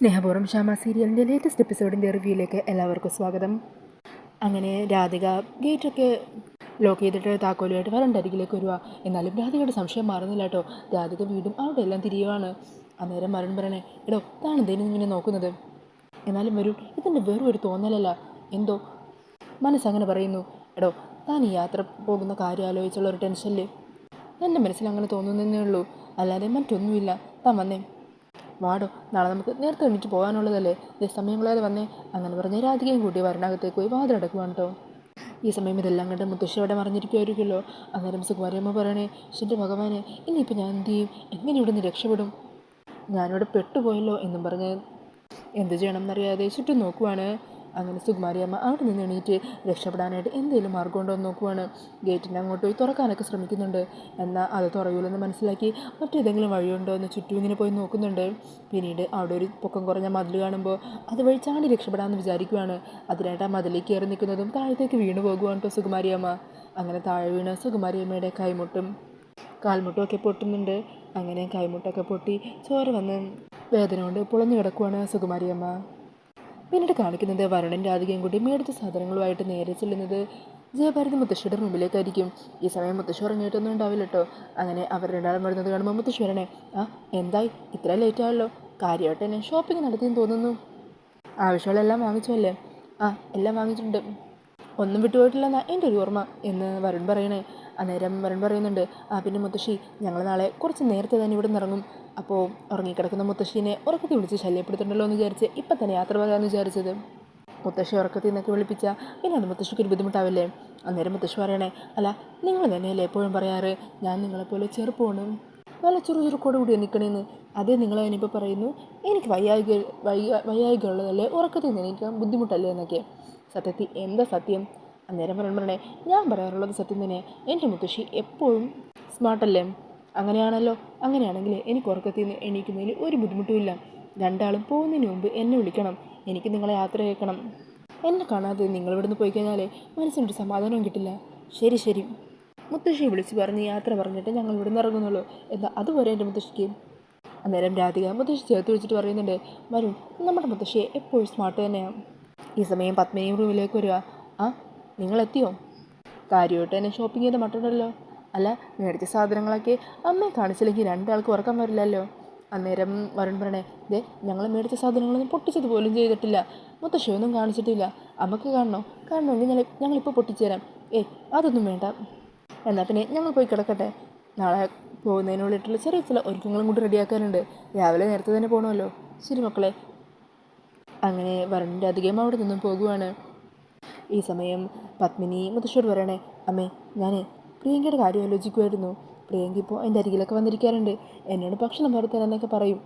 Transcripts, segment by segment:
സ്നേഹപൂർവം ശ്യാമ സീരിയലിന്റെ ലേറ്റസ്റ്റ് എപ്പിസോഡിന്റെ റിവ്യൂയിലേക്ക് എല്ലാവർക്കും സ്വാഗതം. അങ്ങനെ രാധിക ഗേറ്റൊക്കെ ലോക്ക് ചെയ്തിട്ട് താക്കോലുമായിട്ട് വരണ്ട അരികിലേക്ക് വരുക. എന്നാലും രാധികയുടെ സംശയം മാറുന്നില്ല കേട്ടോ. രാധിക വീണ്ടും അവിടെ എല്ലാം തിരിയുവാണ്. അന്നേരം വരൺ പറയണേ എടോ ഇതാണ് എന്തേലും ഇങ്ങനെ നോക്കുന്നത്? എന്നാലും വരൂ ഇതിന്റെ വെറും ഒരു തോന്നലല്ല. എന്തോ മനസ്സങ്ങനെ പറയുന്നു. എടോ താൻ ഈ യാത്ര പോകുന്ന കാര്യം ആലോചിച്ചുള്ള ഒരു ടെൻഷനിൽ എന്റെ മനസ്സിൽ അങ്ങനെ തോന്നുന്നതേ ഉള്ളൂ. അല്ലാതെ മറ്റൊന്നുമില്ല. താൻ വന്നേ. വാടോ നാളെ നമുക്ക് നേരത്തെ എണീറ്റ് പോകാനുള്ളതല്ലേ? ഇതേ സമയം വന്നേ. അങ്ങനെ പറഞ്ഞ് രാധികയും കൂട്ടി വരണകത്തേക്ക് പോയി വാതിലടക്കുവാണ് കേട്ടോ ഈ സമയം ഇതെല്ലാം കണ്ട് മുത്തശ്ശി അവിടെ മറിഞ്ഞിരിക്കുമായിരിക്കുമല്ലോ അന്നേരം സുകുമാരിയമ്മ പറയണേ എന്റെ ഭഗവാനെ ഇനിയിപ്പോൾ ഞാൻ എന്ത് ചെയ്യും? എങ്ങനെ ഇവിടെ നിന്ന് രക്ഷപ്പെടും? ഞാനിവിടെ പെട്ടുപോയല്ലോ എന്നും പറഞ്ഞ് എന്ത് ചെയ്യണം എന്നറിയാതെ ചുറ്റും നോക്കുവാണ്. അങ്ങനെ സുകുമാരിയമ്മ അവിടെ നിന്ന് എണീറ്റ് രക്ഷപ്പെടാനായിട്ട് എന്തെങ്കിലും മാർഗം ഉണ്ടോ എന്ന് നോക്കുവാണ്. ഗേറ്റിന്റെ അങ്ങോട്ട് പോയി തുറക്കാനൊക്കെ ശ്രമിക്കുന്നുണ്ട്. എന്നാൽ അത് തുറയൂലെന്ന് മനസ്സിലാക്കി മറ്റേതെങ്കിലും വഴിയുണ്ടോ എന്ന് ചുറ്റും ഇങ്ങനെ പോയി നോക്കുന്നുണ്ട്. പിന്നീട് അവിടെ ഒരു പൊക്കം കുറഞ്ഞ മതിൽ കാണുമ്പോൾ അതുവഴി ചാടി രക്ഷപ്പെടാമെന്ന് വിചാരിക്കുവാണ്. അതിനായിട്ട് ആ മതിലേക്ക് കയറി നിൽക്കുന്നതും താഴത്തേക്ക് വീണു പോകുവാണ് കേട്ടോ സുകുമാരിയമ്മ. അങ്ങനെ താഴെ വീണ് സുകുമാരിയമ്മയുടെ കൈമുട്ടും കാൽമുട്ടും ഒക്കെ പൊട്ടുന്നുണ്ട്. അങ്ങനെ കൈമുട്ടൊക്കെ പൊട്ടി ചോര വന്ന് വേദന കൊണ്ട് പൊളഞ്ഞു കിടക്കുവാണ് സുകുമാരിയമ്മ. പിന്നീട് കാണിക്കുന്നത് വരുണൻ രാധികയും കൂടി മേടിച്ച സാധനങ്ങളുമായിട്ട് നേരെ ചെല്ലുന്നത് ജയഭാരതി മുത്തശ്ശിയുടെ റൂമിലേക്കായിരിക്കും. ഈ സമയം മുത്തശ്ശി ഉറങ്ങിയിട്ടൊന്നും ഉണ്ടാവില്ല കേട്ടോ അങ്ങനെ അവർ രണ്ടാളും വരുന്നത് കാണുമ്പോൾ മുത്തശ്ശി വരണേ ആ എന്തായി? ഇത്ര ലേറ്റ് ആയല്ലോ. കാര്യമായിട്ട് തന്നെ ഷോപ്പിംഗ് നടത്തിയെന്ന് തോന്നുന്നു. ആവശ്യമുള്ളതെല്ലാം വാങ്ങിച്ചല്ലേ ആ എല്ലാം വാങ്ങിച്ചിട്ടുണ്ട്. ഒന്നും വിട്ടുപോയിട്ടില്ലെന്നാ എന്റെ ഒരു ഓർമ്മ എന്ന് വരുൺ പറയണേ. അന്നേരം വരൺ പറയുന്നുണ്ട് ആ പിന്നെ മുത്തശ്ശി ഞങ്ങൾ നാളെ കുറച്ച് നേരത്തെ തന്നെ ഇവിടെ നിന്ന് അപ്പോൾ ഉറങ്ങിക്കിടക്കുന്ന മുത്തശ്ശീനെ ഉറക്കത്തിൽ വിളിച്ച് ശല്യപ്പെടുത്തണ്ടല്ലോ എന്ന് വിചാരിച്ച് ഇപ്പം തന്നെ യാത്ര പോകാമെന്ന് വിചാരിച്ചത്. മുത്തശ്ശി ഉറക്കത്തിൽ നിന്നൊക്കെ വിളിപ്പിച്ചാൽ പിന്നെ അത് മുത്തശ്ശിക്ക് ഒരു ബുദ്ധിമുട്ടാവില്ലേ? അന്നേരം മുത്തശ്ശി പറയണേ അല്ല നിങ്ങൾ തന്നെയല്ലേ എപ്പോഴും പറയാറ്? ഞാൻ നിങ്ങളെപ്പോലെ ചെറുപ്പമാണ്. നല്ല ചെറു ചുരുക്കോട് കൂടി നിൽക്കണേന്ന് അതേ നിങ്ങൾ അതിനിപ്പോൾ പറയുന്നു എനിക്ക് വയ്യായിക വയ്യ വയ്യായിക ഉള്ളതല്ലേ ഉറക്കത്തിൽ നിന്ന് എനിക്ക് ബുദ്ധിമുട്ടല്ലേ എന്നൊക്കെ. സത്യത്തിൽ എന്താ സത്യം? അന്നേരം പറഞ്ഞേ ഞാൻ പറയാറുള്ളത് സത്യം തന്നെ. എന്റെ മുത്തശ്ശി എപ്പോഴും സ്മാർട്ടല്ലേ? അങ്ങനെയാണല്ലോ. അങ്ങനെയാണെങ്കിൽ എനിക്ക് ഉറക്കത്തിൽ നിന്ന് എണീക്കുന്നതിൽ ഒരു ബുദ്ധിമുട്ടുമില്ല രണ്ടാളും പോകുന്നതിന് മുമ്പ് എന്നെ വിളിക്കണം. എനിക്ക് നിങ്ങളെ യാത്ര കേൾക്കണം. എന്നെ കാണാതെ നിങ്ങൾ ഇവിടുന്ന് പോയി കഴിഞ്ഞാൽ മനസ്സിനൊരു സമാധാനവും കിട്ടില്ല. ശരി ശരി. മുത്തശ്ശിയെ വിളിച്ച് പറഞ്ഞ് യാത്ര പറഞ്ഞിട്ട് ഞങ്ങൾ ഇവിടുന്ന് ഇറങ്ങുന്നുള്ളൂ. എന്താ അതുവരെ എന്റെ മുത്തശ്ശിക്ക്? അന്നേരം രാധിക മുത്തശ്ശി ചേർത്ത് വിളിച്ചിട്ട് പറയുന്നുണ്ട് വരും നമ്മുടെ മുത്തശ്ശിയെ എപ്പോഴും സ്മാർട്ട് തന്നെയാണ് ഈ സമയം പത്മിനിയും റൂമിലേക്ക് വരിക. ആ നിങ്ങളെത്തിയോ? കാര്യമായിട്ട് തന്നെ ഷോപ്പിംഗ് ചെയ്ത് മട്ടുണ്ടല്ലോ. അല്ല മേടിച്ച സാധനങ്ങളൊക്കെ അമ്മയെ കാണിച്ചില്ലെങ്കിൽ രണ്ടാൾക്ക് ഉറക്കം വരില്ലല്ലോ. അന്നേരം വരുൺ പറയണേ ദേ ഞങ്ങൾ മേടിച്ച സാധനങ്ങളൊന്നും പൊട്ടിച്ചത് പോലും ചെയ്തിട്ടില്ല. മുത്തശ്ശിയൊന്നും കാണിച്ചിട്ടില്ല. അമ്മയ്ക്ക് കാണണോ? കാണണമെങ്കിൽ ഞങ്ങൾ ഞങ്ങളിപ്പോൾ പൊട്ടിച്ചു തരാം ഏയ് അതൊന്നും വേണ്ട. എന്നാൽ പിന്നെ ഞങ്ങൾ പോയി കിടക്കട്ടെ. നാളെ പോകുന്നതിനുള്ളിട്ടുള്ള ചെറിയ ചില ഒരുക്കങ്ങളും കൂടി റെഡിയാക്കാനുണ്ട്. രാവിലെ നേരത്തെ തന്നെ പോകണമല്ലോ ശരി മക്കളെ. അങ്ങനെ വരണിന്റെ അധികം അവിടെ നിന്നും പോകുവാണ്. ഈ സമയം പത്മിനി മുത്തശ്ശോട് പറയണേ അമ്മേ ഞാൻ പ്രിയങ്കയുടെ കാര്യം ആലോചിക്കുമായിരുന്നു പ്രിയങ്ക ഇപ്പോൾ എന്റെ അരികിലൊക്കെ വന്നിരിക്കാറുണ്ട്. എന്നോട് ഭക്ഷണം വരുത്തരാന്നൊക്കെ പറയും.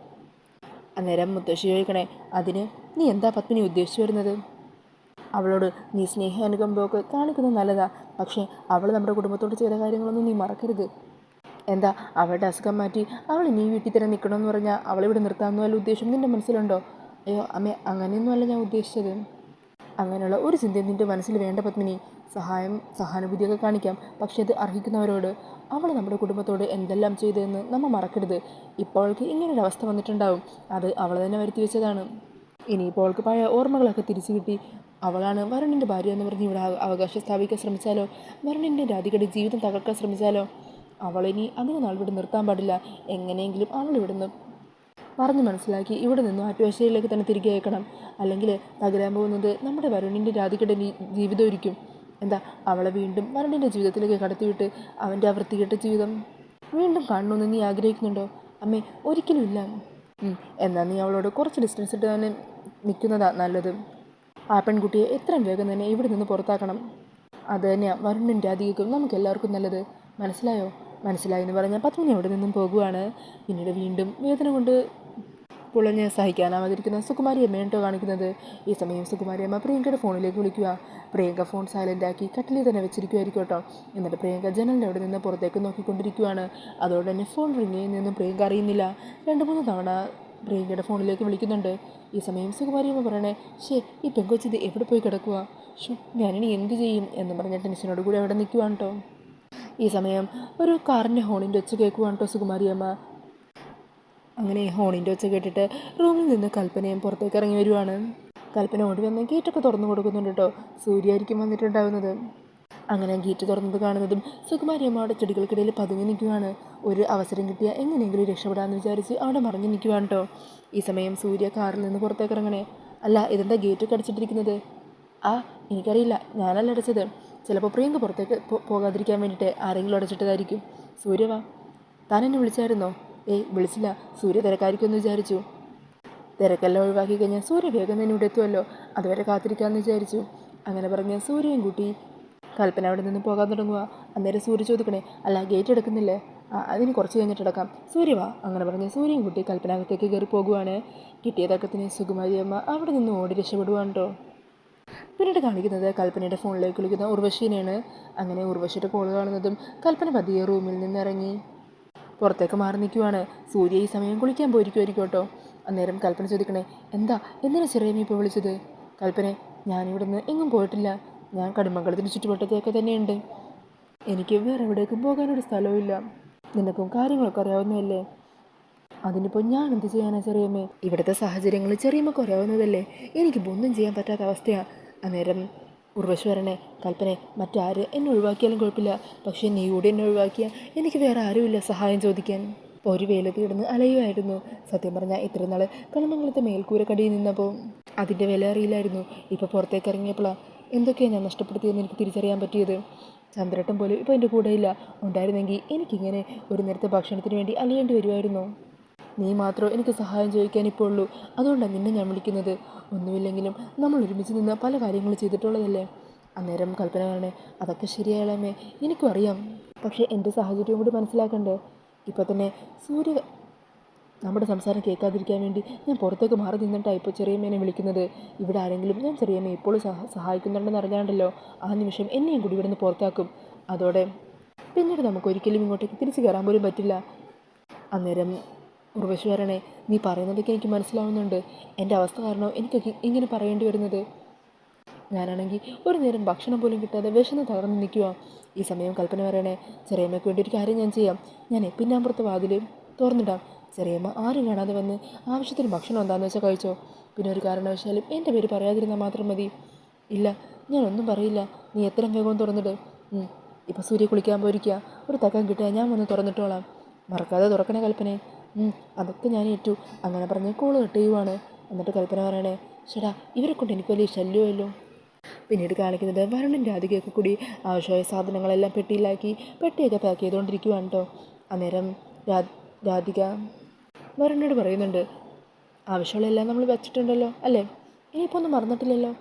അന്നേരം മുത്തശ്ശി ചോദിക്കണേ അതിന് നീ എന്താ പത്മിനി ഉദ്ദേശിച്ചു വരുന്നത്? അവളോട് നീ സ്നേഹ അനുകമ്പമൊക്കെ കാണിക്കുന്നത് നല്ലതാ. പക്ഷേ അവൾ നമ്മുടെ കുടുംബത്തോട് ചെയ്ത കാര്യങ്ങളൊന്നും നീ മറക്കരുത്. എന്താ അവളുടെ അസുഖം മാറ്റി അവൾ നീ വീട്ടിൽ തന്നെ നിൽക്കണമെന്ന് പറഞ്ഞാൽ അവളിവിടെ നിർത്താമെന്ന് വല്ല ഉദ്ദേശം നിന്റെ മനസ്സിലുണ്ടോ? അയ്യോ അമ്മേ അങ്ങനെയൊന്നുമല്ല ഞാൻ ഉദ്ദേശിച്ചത്. അങ്ങനെയുള്ള ഒരു ചിന്തയും നിന്റെ മനസ്സിൽ വേണ്ട പത്മിനി. സഹായം സഹാനുഭൂതിയൊക്കെ കാണിക്കാം. പക്ഷേ അത് അർഹിക്കുന്നവരോട് അവൾ നമ്മുടെ കുടുംബത്തോട് എന്തെല്ലാം ചെയ്തതെന്ന് നമ്മൾ മറക്കരുത്. ഇപ്പോൾ അവൾക്ക് ഇങ്ങനൊരു അവസ്ഥ വന്നിട്ടുണ്ടാവും. അത് അവൾ തന്നെ വരുത്തി വെച്ചതാണ്. ഇനിയിപ്പോൾ അവൾക്ക് പഴയ ഓർമ്മകളൊക്കെ തിരിച്ചു കിട്ടി. അവളാണ് വരുണിന്റെ ഭാര്യ എന്ന് പറഞ്ഞ് ഇവിടെ അവ- അവകാശം സ്ഥാപിക്കാൻ ശ്രമിച്ചാലോ? വരുണിന്റെ രാധികയുടെ ജീവിതം തകർക്കാൻ ശ്രമിച്ചാലോ? അവളിനി അങ്ങനെ നാൾ ഇവിടെ നിർത്താൻ പാടില്ല. എങ്ങനെയെങ്കിലും അവൾ ഇവിടുന്ന് പറഞ്ഞ് മനസ്സിലാക്കി ഇവിടെ നിന്നും ആറ്റുവാശയിലേക്ക് തന്നെ തിരികെ അയക്കണം. അല്ലെങ്കിൽ തകരാൻ പോകുന്നത് നമ്മുടെ വരുണിന്റെ രാധികയുടെ ജീവിതം ജീവിതമായിരിക്കും. എന്താ? അവളെ വീണ്ടും വരുണിന്റെ ജീവിതത്തിലേക്ക് കടത്തിവിട്ട് അവന്റെ ആ വൃത്തികെട്ട ജീവിതം വീണ്ടും കാണണമെന്ന് നീ ആഗ്രഹിക്കുന്നുണ്ടോ? അമ്മേ ഒരിക്കലും ഇല്ല. എന്നാൽ നീ അവളോട് കുറച്ച് ഡിസ്റ്റൻസ് ഇട്ട് തന്നെ നിൽക്കുന്നതാ നല്ലത്. ആ പെൺകുട്ടിയെ എത്രയും വേഗം തന്നെ ഇവിടെ നിന്ന് പുറത്താക്കണം. അത് തന്നെയാണ് വരുണിനും രാധികയ്ക്കും നമുക്ക് എല്ലാവർക്കും നല്ലത്. മനസ്സിലായോ? മനസ്സിലായി എന്ന് പറഞ്ഞാൽ പത്മിനി അവിടെ നിന്നും പോകുവാണ്. പിന്നീട് വീണ്ടും വേദന കൊണ്ട് പുളഞ്ഞ് സഹിക്കാനാവാതിരിക്കുന്ന സുകുമാരി അമ്മയാണ് കേട്ടോ കാണിക്കുന്നത്. ഈ സമയം സുകുമാരി അമ്മ പ്രിയങ്കയുടെ ഫോണിലേക്ക് വിളിക്കുക. പ്രിയങ്ക ഫോൺ സൈലന്റാക്കി കട്ടിലിൽ തന്നെ വെച്ചിരിക്കുമായിരിക്കും കേട്ടോ. എന്നിട്ട് പ്രിയങ്ക ജനലിന്റെ അവിടെ നിന്ന് പുറത്തേക്ക് നോക്കിക്കൊണ്ടിരിക്കുകയാണ് അതോടെ തന്നെ ഫോൺ റിങ് ചെയ്യുന്നതെന്നും പ്രിയങ്ക അറിയുന്നില്ല. രണ്ട് മൂന്ന് തവണ പ്രിയങ്കയുടെ ഫോണിലേക്ക് വിളിക്കുന്നുണ്ട്. ഈ സമയം സുകുമാരി അമ്മ പറയണേ ഷേ ഈ പെങ്കൊച്ചിത് എവിടെ പോയി കിടക്കുക ഷോ ഞാനിനി എന്ത് ചെയ്യും? എന്ന് പറഞ്ഞ ടെൻഷനോട് കൂടി അവിടെ നിൽക്കുവാണ് കേട്ടോ. ഈ സമയം ഒരു കാറിന്റെ ഹോണിന്റെ ഒച്ച കേൾക്കുവാണ് കേട്ടോ സുകുമാരി അമ്മ. അങ്ങനെ ഹോണിന്റെ ഒച്ച കേട്ടിട്ട് റൂമിൽ നിന്ന് കൽപ്പനയും പുറത്തേക്ക് ഇറങ്ങി വരുവാണ്. കൽപ്പന ഓടി വന്ന് ഗേറ്റൊക്കെ തുറന്നു കൊടുക്കുന്നുണ്ട് കേട്ടോ സൂര്യായിരിക്കും വന്നിട്ടുണ്ടാവുന്നത്. അങ്ങനെ ഗേറ്റ് തുറന്നത് കാണുന്നതും സുകുമാരി അമ്മയുടെ ചെടികൾക്കിടയിൽ പതുങ്ങി നിൽക്കുവാണ്. ഒരു അവസരം കിട്ടിയാൽ എങ്ങനെയെങ്കിലും രക്ഷപ്പെടാമെന്ന് വിചാരിച്ച് അവിടെ മറിഞ്ഞു നിൽക്കുവാണ് കേട്ടോ ഈ സമയം സൂര്യ കാറിൽ നിന്ന് പുറത്തേക്ക് ഇറങ്ങണേ. അല്ല ഇതെന്താ ഗേറ്റ് അടച്ചിട്ടിരിക്കുന്നത്? ആ എനിക്കറിയില്ല. ഞാനല്ല അടച്ചത്. ചിലപ്പോൾ പ്രിയങ്ക പുറത്തേക്ക് പോകാതിരിക്കാൻ വേണ്ടിയിട്ട് ആരെങ്കിലും അടച്ചിട്ടതായിരിക്കും. സൂര്യവാ താൻ എന്നെ വിളിച്ചായിരുന്നോ? ഏയ് വിളിച്ചില്ല. സൂര്യ തിരക്കായിരിക്കുമെന്ന് വിചാരിച്ചു. തിരക്കെല്ലാം ഒഴിവാക്കി കഴിഞ്ഞാൽ സൂര്യ വേഗം തന്നെ ഇവിടെ എത്തുമല്ലോ. അതുവരെ കാത്തിരിക്കാമെന്ന് വിചാരിച്ചു. അങ്ങനെ പറഞ്ഞ സൂര്യയും കൂട്ടി കൽപ്പന അവിടെ നിന്ന് പോകാൻ തുടങ്ങുക അന്നേരം സൂര്യ ചോദിക്കണേ അല്ല ഗേറ്റ് എടുക്കുന്നില്ലേ? ആ അതിന് കുറച്ച് കഴിഞ്ഞിട്ട് അടക്കാം സൂര്യ അങ്ങനെ പറഞ്ഞ് സൂര്യയും കുട്ടി കൽപ്പനകത്തേക്ക് കയറി പോകുവാണ്. കിട്ടിയതക്കത്തിന് സുകുമാരി അമ്മ അവിടെ നിന്ന് ഓടി രക്ഷപ്പെടുവാണ് കേട്ടോ പിന്നീട് കാണിക്കുന്നത് കൽപ്പനയുടെ ഫോണിലേക്ക് വിളിക്കുന്ന ഉർവശീനെയാണ്. അങ്ങനെ ഉർവശിയുടെ കോൾ കാണുന്നതും കൽപ്പന പതിയെ റൂമിൽ നിന്ന് ഇറങ്ങി പുറത്തേക്ക് മാറി നിൽക്കുവാണ്. സൂര്യ ഈ സമയം കുളിക്കാൻ പോയിരിക്കുമായിരിക്കും കേട്ടോ. അന്നേരം കൽപ്പന ചോദിക്കണേ എന്താ എന്തിനാ ചെറിയമ്മ ഇപ്പോൾ വിളിച്ചത്? കൽപ്പനെ ഞാനിവിടുന്ന് എങ്ങും പോയിട്ടില്ല. ഞാൻ കടുമംഗലത്തിന് ചുറ്റുവട്ടത്തൊക്കെ തന്നെയുണ്ട്. എനിക്ക് വേറെ എവിടേക്കും പോകാനൊരു സ്ഥലവുമില്ല. നിനക്കും കാര്യങ്ങളൊക്കെ അറിയാവുന്നതല്ലേ? അതിനിപ്പോൾ ഞാൻ എന്ത് ചെയ്യാനാണ് ചെറിയമ്മേ? ഇവിടുത്തെ സാഹചര്യങ്ങൾ ചെറിയമ്മക്ക് അറിയാവുന്നതല്ലേ? എനിക്കിപ്പോൾ ഒന്നും ചെയ്യാൻ പറ്റാത്ത അവസ്ഥയാണ് അന്നേരം ഉർവശ് കൽപ്പനെ മറ്റാര് എന്നെ ഒഴിവാക്കിയാലും കുഴപ്പമില്ല. പക്ഷേ നീ കൂടി എന്നെ ഒഴിവാക്കിയാൽ എനിക്ക് വേറെ ആരുമില്ല സഹായം ചോദിക്കാൻ. ഒരു വേലത്ത് കിടന്ന് അലയുമായിരുന്നു. സത്യം പറഞ്ഞാൽ ഇത്ര നാൾ കളമംഗലത്തെ മേൽക്കൂരക്കടിയിൽ നിന്നപ്പോൾ അതിന്റെ വില അറിയില്ലായിരുന്നു. ഇപ്പോൾ പുറത്തേക്ക് ഇറങ്ങിയപ്പോഴാണ് എന്തൊക്കെയാണ് ഞാൻ നഷ്ടപ്പെടുത്തിയെന്ന് എനിക്ക് തിരിച്ചറിയാൻ പറ്റിയത്. ചന്ദ്രട്ടം പോലും ഇപ്പോൾ എന്റെ കൂടെയില്ല. ഉണ്ടായിരുന്നെങ്കിൽ എനിക്കിങ്ങനെ ഒരു നേരത്തെ ഭക്ഷണത്തിന് വേണ്ടി അലയേണ്ടി വരുമായിരുന്നോ. നീ മാത്രമേ എനിക്ക് സഹായം ചോദിക്കാൻ ഇപ്പോൾ ഉള്ളൂ അതുകൊണ്ടാണ് നിന്നെ ഞാൻ വിളിക്കുന്നത്. ഒന്നുമില്ലെങ്കിലും നമ്മൾ ഒരുമിച്ച് നിന്ന് പല കാര്യങ്ങളും ചെയ്തിട്ടുള്ളതല്ലേ? അന്നേരം കൽപ്പന പറഞ്ഞേ അതൊക്കെ ശരിയായാലമ്മേ എനിക്കും അറിയാം. പക്ഷേ എന്റെ സാഹചര്യം കൂടി മനസ്സിലാക്കണ്ടേ? ഇപ്പോൾ തന്നെ സൂര്യ നമ്മുടെ സംസാരം കേൾക്കാതിരിക്കാൻ വേണ്ടി ഞാൻ പുറത്തേക്ക് മാറി നിന്നിട്ടാണ് ഇപ്പോൾ ചെറിയമ്മേനെ വിളിക്കുന്നത്. ഇവിടെ ആരെങ്കിലും ഞാൻ ചെറിയമ്മ ഇപ്പോഴും സഹ സഹായിക്കുന്നുണ്ടെന്ന് അറിഞ്ഞാണ്ടല്ലോ ആ നിമിഷം എന്നെയും കൂടി ഇവിടുന്ന് പുറത്താക്കും. അതോടെ പിന്നീട് നമുക്ക് ഒരിക്കലും ഇങ്ങോട്ടേക്ക് തിരിച്ചു കയറാൻ പോലും പറ്റില്ല. അന്നേരം ഉർവശി വരണേ നീ പറയുന്നതൊക്കെ എനിക്ക് മനസ്സിലാവുന്നുണ്ട്. എന്റെ അവസ്ഥ കാരണം എനിക്കൊക്കെ ഇങ്ങനെ പറയേണ്ടി വരുന്നത്. ഞാനാണെങ്കിൽ ഒരു നേരം ഭക്ഷണം പോലും കിട്ടാതെ വിശന്ന് തകർന്ന് നിൽക്കുക. ഈ സമയം കൽപ്പന പറയണേ ചെറിയമ്മയ്ക്ക് വേണ്ടി ഒരു കാര്യം ഞാൻ ചെയ്യാം. ഞാൻ പിന്നാമ്പുറത്തെ വാതിൽ തുറന്നിടാം. ചെറിയമ്മ ആരും കാണാതെ വന്ന് ആവശ്യത്തിന് ഭക്ഷണം എന്താണെന്ന് വെച്ചാൽ കഴിച്ചോ? പിന്നെ ഒരു കാരണവശാലും എന്റെ പേര് പറയാതിരുന്നാൽ മാത്രം മതി. ഇല്ല ഞാനൊന്നും പറയില്ല. നീ എത്ര വേഗം തുറന്നിട്. ഇപ്പോൾ ഇപ്പം സൂര്യ കുളിക്കാൻ പോയിരിക്കുക ഒരു തക്കം കിട്ടിയാൽ ഞാൻ വന്ന് തുറന്നിട്ടോളാം. മറക്കാതെ തുറക്കണേ കൽപ്പനെ. അതൊക്കെ ഞാൻ ഏറ്റു. അങ്ങനെ പറഞ്ഞ കോൾ കട്ട് എന്നിട്ട് കൽപ്പന പറയണേ ചേട്ടാ ഇവരെ കൊണ്ട് എനിക്ക് വലിയ ശല്യമല്ലോ പിന്നീട് കാണിക്കുന്നത് വരുണും രാധികയൊക്കെ കൂടി ആവശ്യമായ സാധനങ്ങളെല്ലാം പെട്ടിയിലാക്കി പെട്ടിയൊക്കെ പാക്ക് ചെയ്തുകൊണ്ടിരിക്കുവാണ് കേട്ടോ അന്നേരം രാധിക വരുണിനോട് പറയുന്നുണ്ട് ആവശ്യമുള്ളതെല്ലാം നമ്മൾ വെച്ചിട്ടുണ്ടല്ലോ അല്ലേ? ഇനിയിപ്പോൾ ഒന്നും മറന്നിട്ടില്ലല്ലോ?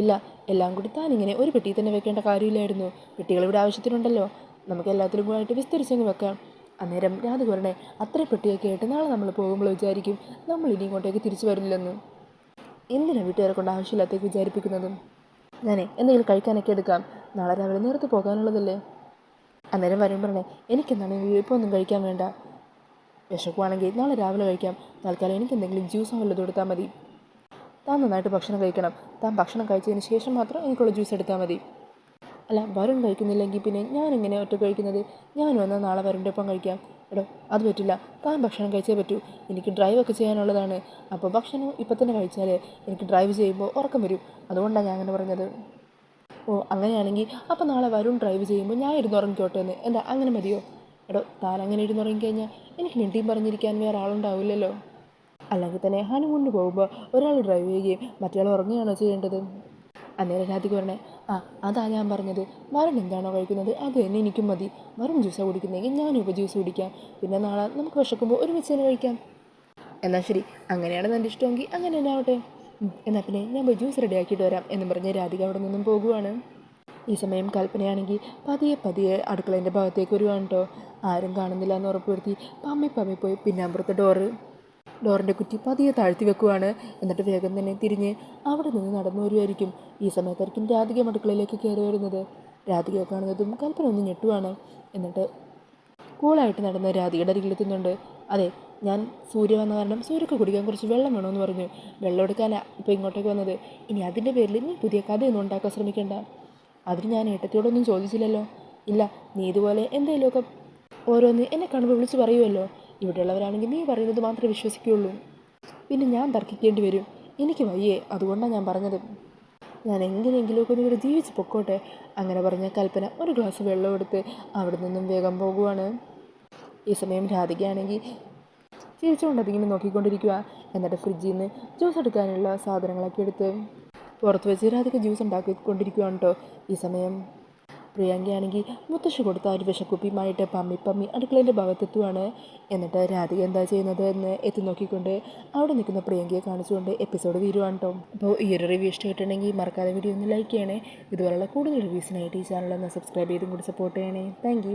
ഇല്ല എല്ലാം കൂടി താനിങ്ങനെ ഒരു പെട്ടിയിൽ തന്നെ വെക്കേണ്ട കാര്യമില്ലായിരുന്നു. പെട്ടികൾ ഇവിടെ ആവശ്യത്തിനുണ്ടല്ലോ. നമുക്ക് എല്ലാത്തിലും കൂടായിട്ട് വിസ്തരിച്ചങ്ങ് വെക്കാം. അന്നേരം രാധ പറഞ്ഞേ അത്ര പെട്ടിയൊക്കെ ആയിട്ട് നാളെ നമ്മൾ പോകുമ്പോൾ വിചാരിക്കും നമ്മൾ ഇനി ഇങ്ങോട്ടേക്ക് തിരിച്ചു വരില്ലെന്ന്. എന്തിനാണ് വീട്ടുകാരെ കൊണ്ട് ആവശ്യമില്ലാത്തേക്ക് വിചാരിപ്പിക്കുന്നതും? ഞാനേ എന്തെങ്കിലും കഴിക്കാനൊക്കെ എടുക്കാം. നാളെ രാവിലെ നേരത്തെ പോകാനുള്ളതല്ലേ? അന്നേരം വരും പറഞ്ഞേ എനിക്കെന്താണ് ഇപ്പോൾ ഒന്നും കഴിക്കാൻ വേണ്ട. വിശക്കുവാണെങ്കിൽ നാളെ രാവിലെ കഴിക്കാം. തൽക്കാലം എനിക്ക് എന്തെങ്കിലും ജ്യൂസോ വല്ലതും എടുത്താൽ മതി. താൻ നന്നായിട്ട് ഭക്ഷണം കഴിക്കണം. താൻ ഭക്ഷണം കഴിച്ചതിന് ശേഷം മാത്രം എനിക്കുള്ള ജ്യൂസ് എടുത്താൽ മതി. അല്ല വരുൺ കഴിക്കുന്നില്ലെങ്കിൽ പിന്നെ ഞാൻ എങ്ങനെ ഒറ്റ കഴിക്കുന്നത്? ഞാൻ വന്നാൽ നാളെ വരുണിന്റെ ഒപ്പം കഴിക്കാം? എടോ അത് പറ്റില്ല. താൻ ഭക്ഷണം കഴിച്ചേ പറ്റൂ. എനിക്ക് ഡ്രൈവ് ഒക്കെ ചെയ്യാനുള്ളതാണ്. അപ്പോൾ ഭക്ഷണം ഇപ്പം തന്നെ കഴിച്ചാൽ എനിക്ക് ഡ്രൈവ് ചെയ്യുമ്പോൾ ഉറക്കം വരും. അതുകൊണ്ടാണ് ഞാൻ അങ്ങനെ പറഞ്ഞത്. ഓ അങ്ങനെയാണെങ്കിൽ അപ്പം നാളെ വരുൺ ഡ്രൈവ് ചെയ്യുമ്പോൾ ഞാൻ ഇരുന്ന് ഉറങ്ങിക്കോട്ടെ എന്ന്. എന്താ അങ്ങനെ മതിയോ? എടോ താൻ അങ്ങനെ ഇരുന്ന് ഉറങ്ങിക്കഴിഞ്ഞാൽ എനിക്ക് മിണ്ടിയും പറഞ്ഞിരിക്കാൻ വേറെ ആളുണ്ടാവില്ലല്ലോ. അല്ലെങ്കിൽ തന്നെ ഹണിമൂണിന് പോകുമ്പോൾ ഒരാൾ ഡ്രൈവ് ചെയ്യുകയും മറ്റേയാൾ ഉറങ്ങുകയാണോ ചെയ്യേണ്ടത്? അന്നേരം രാധിക പറഞ്ഞേ ആ അതാ ഞാൻ പറഞ്ഞത്. വരുൺ എന്താണോ കഴിക്കുന്നത് അത് തന്നെ എനിക്കും മതി. വരുൺ ജ്യൂസാണ് കുടിക്കുന്നതെങ്കിൽ ഞാനും ഇപ്പോൾ ജ്യൂസ് കുടിക്കാം. പിന്നെ നാളെ നമുക്ക് വിശക്കുമ്പോൾ ഒരുമിച്ച് തന്നെ കഴിക്കാം. എന്നാൽ ശരി. അങ്ങനെയാണ് നല്ല ഇഷ്ടമെങ്കിൽ അങ്ങനെ തന്നെ ആവട്ടെ. എന്നാൽ പിന്നെ ഞാൻ പോയി ജ്യൂസ് റെഡി ആക്കിയിട്ട് വരാം എന്ന് പറഞ്ഞ് രാധിക അവിടെ നിന്നും പോകുവാണ്. ഈ സമയം കൽപ്പനയാണെങ്കിൽ പതിയെ പതിയെ അടുക്കളേന്റെ ഭാഗത്തേക്ക് വരുവാണ് കേട്ടോ. ആരും കാണുന്നില്ല എന്ന് ഉറപ്പുവരുത്തി. പമ്മി പമ്മി പോയി പിന്നാമ്പുറത്തെ ഡോറ് ഡോറിന്റെ കുറ്റി പതിയെ താഴ്ത്തി വെക്കുവാണ്. എന്നിട്ട് വേഗം തന്നെ തിരിഞ്ഞ് അവിടെ നിന്ന് നടന്നു വരുമായിരിക്കും ഈ സമയത്തായിരിക്കും രാധിക അടുക്കളയിലേക്ക് കയറി വരുന്നത്. രാധികയെ കാണുന്നതും കൽപ്പന ഒന്ന് ഞെട്ടുവാണ്. എന്നിട്ട് കൂളായിട്ട് നടന്ന രാധികയുടെ അരികിലെത്തുന്നുണ്ട് അതെ ഞാൻ സൂര്യ വന്ന കാരണം സൂര്യക്ക് കുടിക്കാൻ കുറച്ച് വെള്ളം വേണമെന്ന് പറഞ്ഞു. വെള്ളം എടുക്കാനാണ് ഇപ്പോൾ ഇങ്ങോട്ടേക്ക് വന്നത്. ഇനി അതിന്റെ പേരിൽ നീ പുതിയ കഥയൊന്നും ഉണ്ടാക്കാൻ ശ്രമിക്കേണ്ട. അതിന് ഞാൻ ഏട്ടത്തിയോടൊന്നും ചോദിച്ചില്ലല്ലോ. ഇല്ല നീ ഇതുപോലെ എന്തെങ്കിലുമൊക്കെ ഓരോന്ന് എന്നെ കാണുമ്പോൾ വിളിച്ച് പറയുമല്ലോ ഇവിടെയുള്ളവരാണെങ്കിൽ നീ പറയുന്നത് മാത്രമേ വിശ്വസിക്കുകയുള്ളൂ. പിന്നെ ഞാൻ തർക്കിക്കേണ്ടി വരും. എനിക്ക് വയ്യേ അതുകൊണ്ടാണ് ഞാൻ പറഞ്ഞത്. ഞാൻ എങ്ങനെയെങ്കിലുമൊക്കെ ഒന്ന് ഇവിടെ ജീവിച്ച് പൊക്കോട്ടെ അങ്ങനെ പറഞ്ഞ കൽപ്പന ഒരു ഗ്ലാസ് വെള്ളം എടുത്ത് അവിടെ നിന്നും വേഗം പോകുവാണ്. ഈ സമയം രാധികയാണെങ്കിൽ ചിരിച്ചുകൊണ്ട് അതിങ്ങനെ നോക്കിക്കൊണ്ടിരിക്കുക എന്നിട്ട് ഫ്രിഡ്ജിൽ നിന്ന് ജ്യൂസ് എടുക്കാനുള്ള സാധനങ്ങളൊക്കെ എടുത്ത് പുറത്ത് വെച്ച് രാധിക ജ്യൂസ് ഉണ്ടാക്കിക്കൊണ്ടിരിക്കുകയാണ് കേട്ടോ ഈ സമയം. പ്രിയങ്കയാണെങ്കിൽ മുത്തശ്ശി കൊടുത്ത ഒരു വിഷക്കുപ്പിയുമായിട്ട് പമ്മി പമ്മി അടുക്കളേന്റെ ഭാഗത്തെത്തുവാണ്. എന്നിട്ട് രാധിക എന്താ ചെയ്യുന്നത് എന്ന് എത്തി നോക്കിക്കൊണ്ട് അവിടെ നിൽക്കുന്ന പ്രിയങ്കയെ കാണിച്ചുകൊണ്ട് എപ്പിസോഡ് തീരുവാണ് കേട്ടോ അപ്പോൾ ഈ ഒരു റിവ്യൂ ഇഷ്ടമായിട്ടുണ്ടെങ്കിൽ മറക്കാതെ വീഡിയോ ഒന്ന് ലൈക്ക് ചെയ്യണേ. ഇതുപോലുള്ള കൂടുതൽ റിവ്യൂസിനായിട്ട് ഈ ചാനൽ ഒന്ന് സബ്സ്ക്രൈബ് ചെയ്തും കൂടി സപ്പോർട്ട് ചെയ്യണേ. താങ്ക്